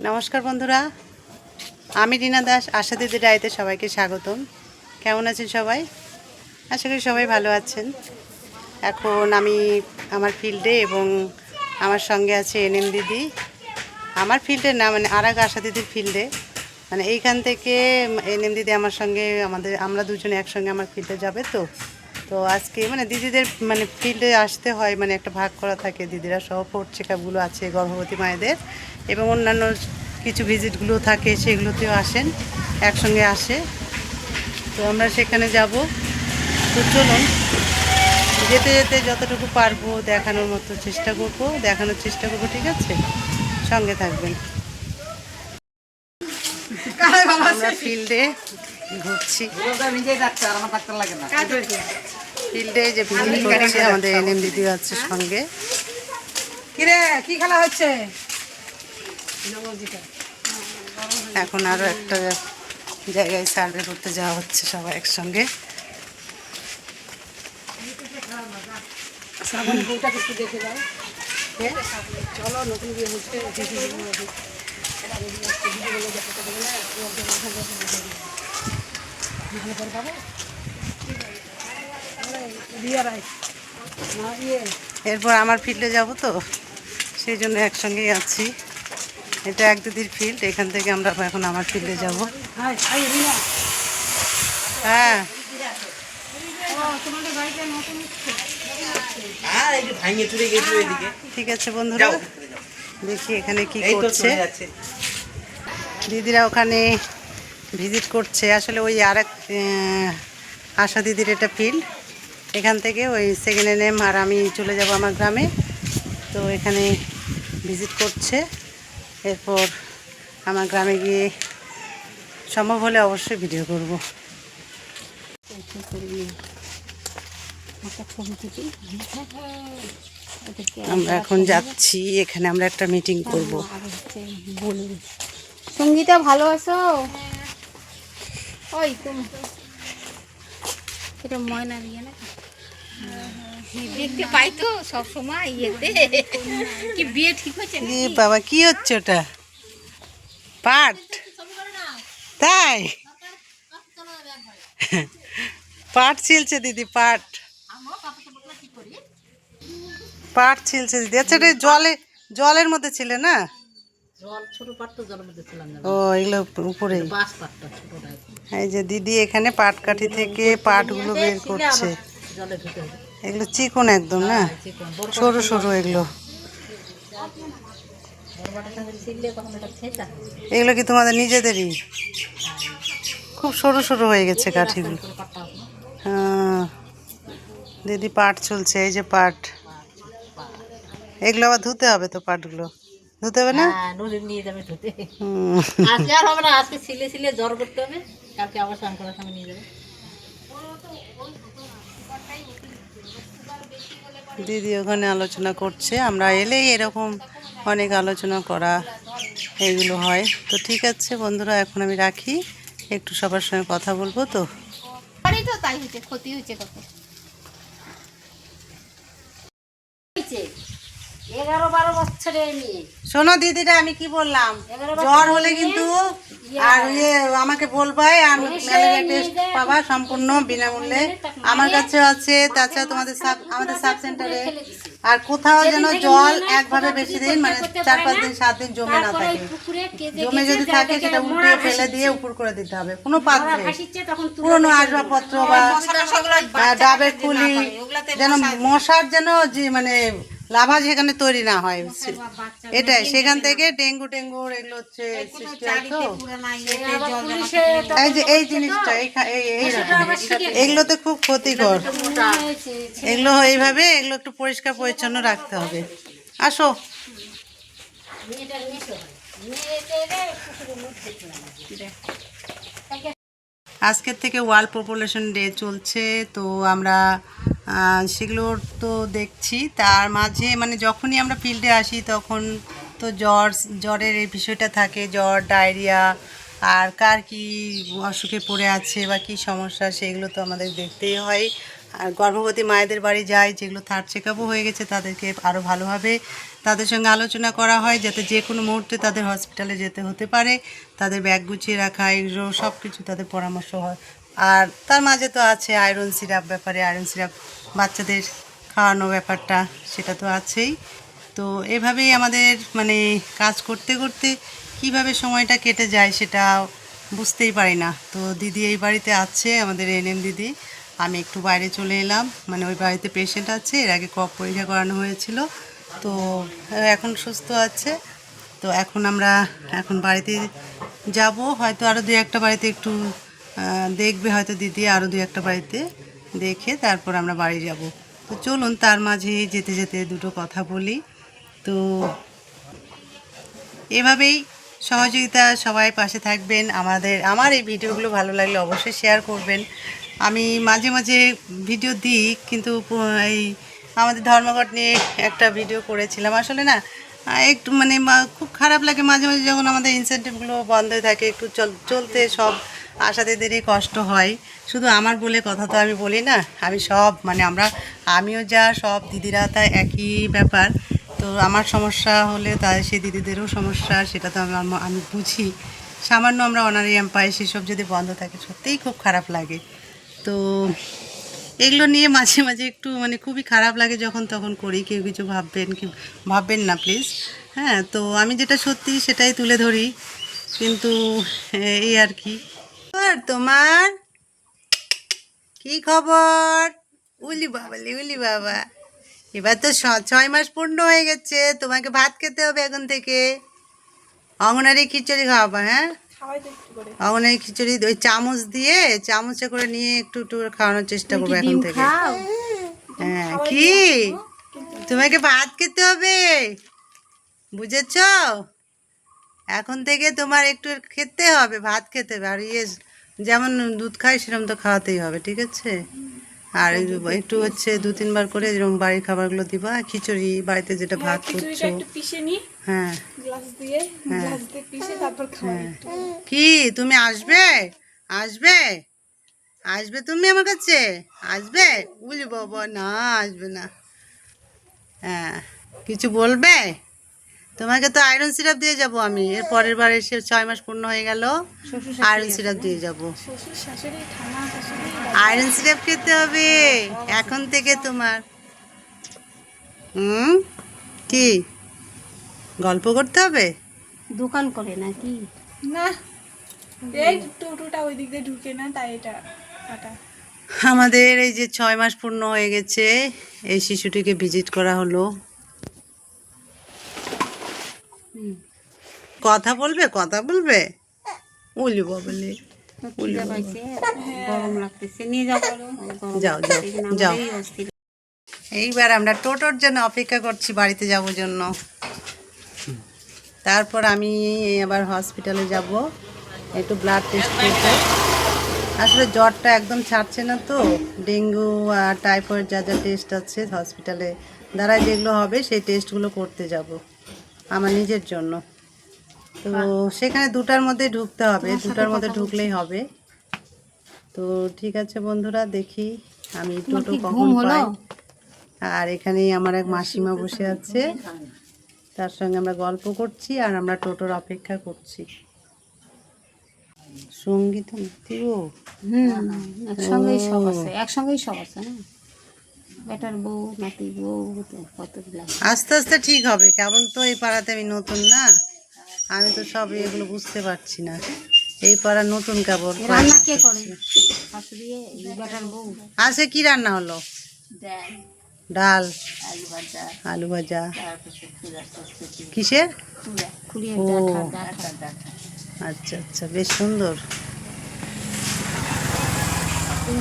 নমস্কার বন্ধুরা, আমি রিনা দাস, আশা দিদি ডায়েতে সবাইকে স্বাগতম। কেমন আছেন সবাই? আশা করি সবাই ভালো আছেন। এখন আমি আমার ফিল্ডে এবং আমার সঙ্গে আছে এনএম দিদি। আমার ফিল্ডে না মানে আর এক আশা দিদির ফিল্ডে। মানে এইখান থেকে এনএম দিদি আমার সঙ্গে, আমাদের, আমরা দুজনে একসঙ্গে আমার ফিল্ডে যাবে তো। তো আজকে মানে দিদিদের মানে ফিল্ডে আসতে হয় মানে একটা ভাগ করা থাকে দিদিরা। সহ ফোর্থ চেক আপগুলো আছে গর্ভবতী মায়েদের এবং অন্যান্য কিছু ভিজিটগুলো থাকে সেগুলোতেও আসেন একসঙ্গে আসে। তো আমরা সেখানে যাব। তো চলুন যেতে যেতে যতটুকু পারব দেখানোর মতো চেষ্টা করব। দেখানোর চেষ্টা করব ঠিক আছে? সঙ্গে থাকবেন। আমরা ফিল্ডে ঘুরছি। ডাক্তার আমার ডাক্তার লাগে না। ফিল্ডে যে ভিজিট করছে আমাদের এনএম দিদি আছে সঙ্গে। কিরে কি খেলা হচ্ছে? এখন আরও একটা জায়গায় সার্ভে করতে যাওয়া হচ্ছে সবাই একসঙ্গে। চলো নতুন বিয়ে হচ্ছে। এরপর আমার ফিল্ডে যাব তো সেই জন্য একসঙ্গেই আছি। এটা এক দিদির ফিল্ড এখান থেকে আমরা এখন আমার ফিল্ডে যাব। হ্যাঁ। ঠিক আছে বন্ধুরা দেখি এখানে কি করছে। দিদিরা ওখানে ভিজিট করছে। আসলে ওই আর এক আশা দিদির এটা ফিল্ড। এখান থেকে ওই সেকেন্ড এন এম আর আমি চলে যাব আমার গ্রামে। তো এখানে ভিজিট করছে। এরপর আমার গ্রামে গিয়ে সম্ভব হলে অবশ্যই ভিডিও করব। আমরা এখন যাচ্ছি। এখানে আমরা একটা মিটিং করব। সঙ্গীতা ভালো আছো? ওই তুমি। এটা ময়না দিয়ে না? দেখতে পাই তো সব সময় ইয়েতে? কি বিয়ে ঠিক হয়েছে এ বাবা কি হচ্ছে ওটা? পাট? তাই? পাট ছিলছে দিদি পাট। পাট ছিলছে দিদি। আচ্ছা এটা জলে জলের মধ্যে ছিলে না? জল ছোট পাট তো জলের মধ্যে ছিলাম ও এগুলো উপরেই বাস এই যে দিদি এখানে পাটকাঠি থেকে পাটগুলো বের করছে। জলে এগুলো চিকন একদম না? চিকন। সরু সরু এগুলো। এগুলো কি তোমাদের নিজেদেরই? খুব সরু সরু হয়ে গেছে কাঠিগুলো। হ্যাঁ। দিদি পাট চলছে এই যে পাট। এগুলো আবার ধুতে হবে তো পাটগুলো? ধুতে হবে না? হ্যাঁ নদীর নিয়ে যাবে ধুতে। আজকে আর হবে না আজকে ছিলে ছিলে জ্বর করতে হবে কালকে আবার স্নান করার সময় নিয়ে যাবে। দিদি ওখানে আলোচনা করছে। আমরা এলেই এরকম অনেক আলোচনা করা এগুলো হয়। তো ঠিক আছে বন্ধুরা এখন আমি রাখি। একটু সবার সঙ্গে কথা বলব তো। তো তাই ক্ষতি হয়েছে কত? এগারো বারো বছরের মেয়ে। শোনো দিদিরা আমি কি বললাম? জ্বর হলে কিন্তু আর ইয়ে আমাকে বলবাই আর ম্যালেরিয়া টেস্ট পাবা সম্পূর্ণ বিনামূল্যে। আমার কাছে আছে তাছাড়া তোমাদের সাব আমাদের সাব সেন্টারে আর কোথাও যেন জল একভাবে বেশি দিন মানে চার পাঁচ দিন সাত দিন জমে না থাকে। জমে যদি থাকে সেটা উল্টে ফেলে দিয়ে উপর করে দিতে হবে। কোনো পাত্রে। পুরোনো আসবাবপত্র বা বা ডাবের কুলি যেন মশার যেন যে মানে লাভা যেখানে তৈরি না হয়। এটাই সেখান থেকে ডেঙ্গু টেঙ্গু এগুলো হচ্ছে এই যে এই জিনিসটা এই খা- এই এই রকম। এগুলোতে খুব ক্ষতিকর। এগুলো এইভাবে এগুলো একটু পরিষ্কার পরিচ্ছন্ন রাখতে হবে। আসো। আজকের থেকে ওয়ার্ল্ড পপুলেশন ডে চলছে, তো আমরা সেগুলোর তো দেখছি। তার মাঝে মানে যখনই আমরা ফিল্ডে আসি তখন তো জ্বর, জ্বরের এই বিষয়টা থাকে, জ্বর, ডায়রিয়া, আর কার কি অসুখে পড়ে আছে বা কি সমস্যা সেগুলো তো আমাদের দেখতেই হয়। আর গর্ভবতী মায়েদের বাড়ি যাই, যেগুলো থার্ড চেক হয়ে গেছে তাদেরকে আরও ভালোভাবে তাদের সঙ্গে আলোচনা করা হয় যাতে যে কোনো মুহূর্তে তাদের হসপিটালে যেতে হতে পারে। তাদের ব্যাগ গুছিয়ে রাখা, এগুলো সব কিছু তাদের পরামর্শ হয়। আর তার মাঝে তো আছে আয়রন সিরাপ ব্যাপারে, আয়রন সিরাপ বাচ্চাদের খাওয়ানো ব্যাপারটা, সেটা তো আছেই। তো এভাবেই আমাদের মানে কাজ করতে করতে কীভাবে সময়টা কেটে যায় সেটা বুঝতেই পারি না। তো দিদি এই বাড়িতে আছে, আমাদের এনএম দিদি। আমি একটু বাইরে চলে এলাম। মানে ওই বাড়িতে পেশেন্ট আছে, এর আগে কপ পরীক্ষা করানো হয়েছিল। তো এখন সুস্থ আছে। তো এখন আমরা এখন বাড়িতে যাব। হয়তো আরও দু একটা বাড়িতে একটু দেখবে। হয়তো দিদি আরও দু একটা বাড়িতে দেখে তারপর আমরা বাড়ি যাব। তো চলুন, তার মাঝে যেতে যেতে দুটো কথা বলি। তো এভাবেই সহযোগিতা সবাই পাশে থাকবেন। আমাদের, আমার এই ভিডিওগুলো ভালো লাগলে অবশ্যই শেয়ার করবেন। আমি মাঝে মাঝে ভিডিও দিই, কিন্তু এই আমাদের ধর্মঘট নিয়ে একটা ভিডিও করেছিলাম। আসলে না, একটু মানে খুব খারাপ লাগে মাঝে মাঝে যখন আমাদের ইনসেন্টিভগুলো বন্ধ থাকে, একটু চল, চলতে সব আশাদেরই কষ্ট হয়। শুধু আমার বলে কথা তো আমি বলি না, আমি সব মানে আমরা, আমিও যা, সব দিদিরা তা একই ব্যাপার। তো আমার সমস্যা হলে তাই সেই দিদিদেরও সমস্যা, সেটা তো আমি বুঝি। সামান্য আমরা অনারিয়াম পাই, সেসব যদি বন্ধ থাকে, সত্যিই খুব খারাপ লাগে। তো এগুলো নিয়ে মাঝে মাঝে একটু মানে খুবই খারাপ লাগে যখন তখন করি, কেউ কিছু ভাববেন কি, ভাববেন না প্লিজ হ্যাঁ তো আমি যেটা সত্যি সেটাই তুলে ধরি, কিন্তু এই আর কি। তোমার? কি খবর? উলি বাবা উলি বাবা। এবার তো ছয় মাস পূর্ণ হয়ে গেছে, তোমাকে ভাত খেতে হবে এখন থেকে। অঙ্গনারি খিচুড়ি খাওয়াবা হ্যাঁ? অঙ্গনারি খিচুড়ি ওই চামচ দিয়ে চামচে করে নিয়ে একটু একটু খাওয়ানোর চেষ্টা করব এখন থেকে। হ্যাঁ কি? তোমাকে ভাত খেতে হবে? বুঝেছ? এখন থেকে তোমার একটু খেতে হবে ভাত খেতে হবে। আর ইয়ে যেমন দুধ খাই সেরকম তো খাওয়াতেই হবে ঠিক আছে? আর একটু হচ্ছে দু তিনবার করে যেরকম বাড়ির খাবারগুলো দিবা খিচুড়ি বাড়িতে যেটা ভাত করছ। হ্যাঁ। খাওয়াই একটু কি তুমি আসবে? আসবে? আসবে তুমি আমার কাছে? আসবে? বুঝব না আসবে না। হ্যাঁ। কিছু বলবে? তোমাকে তো আয়রন সিরাপ দিয়ে যাব আমি। এর পরের বার এসে ছয় মাস পূর্ণ হয়ে গেল আয়রন সিরাপ দিয়ে যাব। আয়রন সিরাপ খেতে হবে এখন থেকে তোমার। হুম? কি? গল্প করতে হবে? দোকান করে নাকি? না এই টোটোটা ওই দিক দিয়ে ঢুকে না তাই এটা কাটা। আমাদের এই যে ছয় মাস পূর্ণ হয়ে গেছে এই শিশুটিকে ভিজিট করা হলো। কথা বলবে কথা বলবে? উলি বলে। যাও যাও যাও। এইবার আমরা টোটোর জন্য অপেক্ষা করছি বাড়িতে যাব জন্য। তারপর আমি আবার হসপিটালে যাব একটু ব্লাড টেস্ট করতে। আসলে জ্বরটা একদম ছাড়ছে না তো ডেঙ্গু আর টাইফয়েড যা যা টেস্ট আছে হসপিটালে দ্বারা যেগুলো হবে সেই টেস্টগুলো করতে যাব। আমার নিজের জন্য। তো সেখানে দুটার মধ্যে ঢুকতে হবে দুটার মধ্যে ঢুকলেই হবে। তো ঠিক আছে বন্ধুরা দেখি আমি টোটো কখন পাই। আর এখানেই আমার এক মাসিমা বসে আছে। তার সঙ্গে আমরা গল্প করছি আর আমরা টোটোর অপেক্ষা করছি। সংগীত হুম একসঙ্গেই সব আছে একসঙ্গেই সব আছে না? বেটার বউ নাতি বউ কতগুলো আস্তে আস্তে ঠিক হবে কেবল তো এই পাড়াতে আমি নতুন না? আমি তো সব এগুলো বুঝতে পারছি না। এই পাড়া নতুন কেবল রান্না কে করে? শাশুড়ি বেটার বউ। আজকে কি রান্না হলো? ডাল। আলু ভাজা। কিসের? ও। আচ্ছা আচ্ছা বেশ সুন্দর।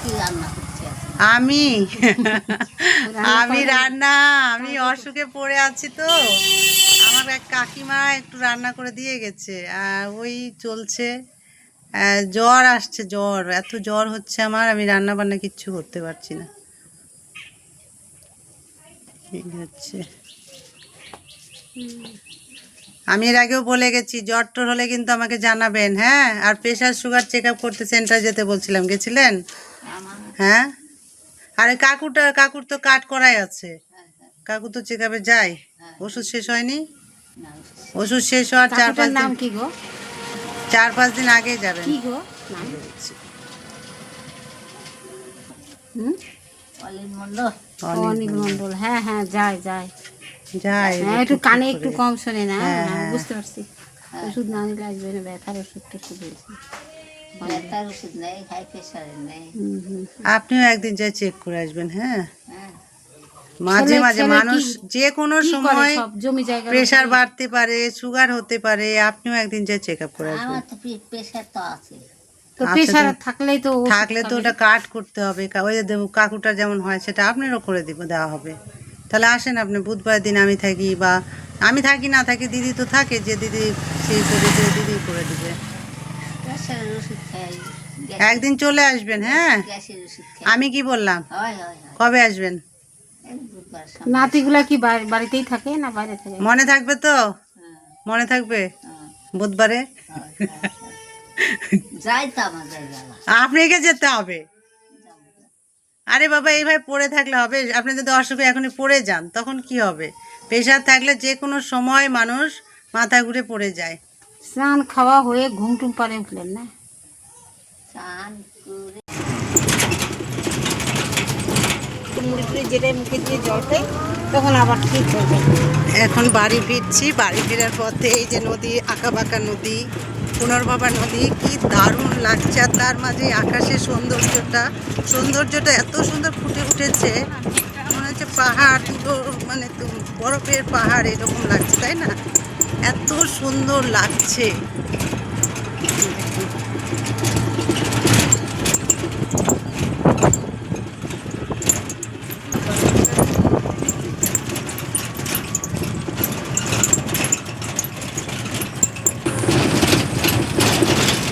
কি রান্না আমি। আমি রান্না আমি অসুখে পড়ে আছি তো। আমার এক কাকিমা একটু রান্না করে দিয়ে গেছে আর ওই চলছে। জ্বর আসছে জ্বর। এত জ্বর হচ্ছে আমার আমি রান্না বান্না কিচ্ছু করতে পারছি না। এই হচ্ছে। আমি এর আগেও বলে গেছি জ্বর টর হলে কিন্তু আমাকে জানাবেন হ্যাঁ? আর প্রেশার সুগার চেক আপ করতে সেন্টার যেতে বলছিলাম গেছিলেন? হ্যাঁ? আরে কাকুটা কাকুর তো কাট করাই আছে। কাকু তো চেক আপে যায়। হ্যাঁ। ওষুধ শেষ হয়নি? ওষুধ শেষ হওয়ার চার পাঁচ নাম দিন কি গো? চার পাঁচ দিন আগে যাবেন কি গো? নাম? হুম? অনিল মন্ডল। হ্যাঁ হ্যাঁ যায় যায়। যায় হ্যাঁ একটু কানে একটু কম শোনে না। হ্যাঁ, হ্যাঁ, হ্যাঁ। বুঝতে পারছি। ওষুধ না নিলে আসবে না ব্যথার ওষুধ টষুধ হয়েছে। ব্যথার ওষুধ নেই হাই প্রেশারের নেই। হুম হুম আপনিও একদিন যাই চেক করে আসবেন হ্যাঁ? হ্যাঁ। মাঝে মাঝে মানুষ যে কোনো সময় জমি জায়গা প্রেশার বাড়তে পারে সুগার হতে পারে আপনিও একদিন যাই চেক আপ করে আসবেন। আমার তো প্রেশার তো আছে। তো আচ্ছা, প্রেশার থাকলেই তো থাকলে তো ওটা কাট করতে হবে ওই যে দেবো কাকুটা যেমন হয় সেটা আপনারও করে দিব দেওয়া হবে। তাহলে আসেন আপনি বুধবার দিন আমি থাকি বা আমি থাকি না থাকি দিদি তো থাকে যে দিদি সেই করে দিদি করে দিবে। একদিন চলে আসবেন হ্যাঁ? আমি কি বললাম? কবে আসবেন? নাতিগুলা কি বাড়িতেই থাকে না বাইরে থাকে? মনে থাকবে তো? হ্যাঁ। মনে থাকবে? হ্যাঁ। বুধবারে? হয়। যাই তো আমার জায়গা যেতে হবে? আরে বাবা এইভাবে পড়ে থাকলে হবে। আপনি যদি অসুখে এখনই পড়ে যান তখন কি হবে? প্রেশার থাকলে যে কোনো সময় মানুষ মাথা ঘুরে পড়ে যায়। স্নান খাওয়া হয়ে ঘুম টুম পারে উঠলেন না? চান করে মুড়ি মুখে দিয়ে জল খাই তখন আবার ঠিক হয়ে যাবে। এখন বাড়ি ফিরছি বাড়ি ফেরার পথে এই যে নদী আঁকা বাঁকা নদী পুনর্ভবা নদী কি দারুণ লাগছে। আর তার মাঝে আকাশের সৌন্দর্যটা সৌন্দর্যটা এত সুন্দর ফুটে উঠেছে মনে হচ্ছে পাহাড় পুরো মানে তো বরফের পাহাড় এরকম লাগছে তাই না? এত সুন্দর লাগছে।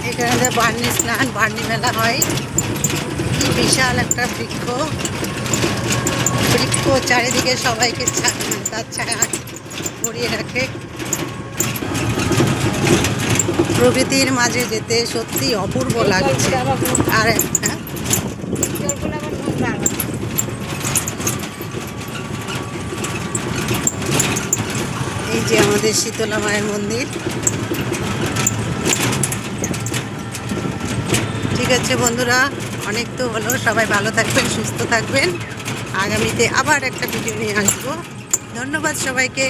এখানে বার্নি স্নান, বার্নি মেলা হয়। কি বিশাল একটা বৃক্ষ। বৃক্ষ চারিদিকে সবাইকে তার ছায়া ভরিয়ে রাখে। প্রকৃতির মাঝে যেতে সত্যি অপূর্ব লাগছে। আর হ্যাঁ? এই যে আমাদের শীতলা মায়ের মন্দির। ঠিক আছে বন্ধুরা, অনেক তো হলো। সবাই ভালো থাকবেন, সুস্থ থাকবেন। আগামীতে আবার একটা ভিডিও নিয়ে আসব। ধন্যবাদ সবাইকে।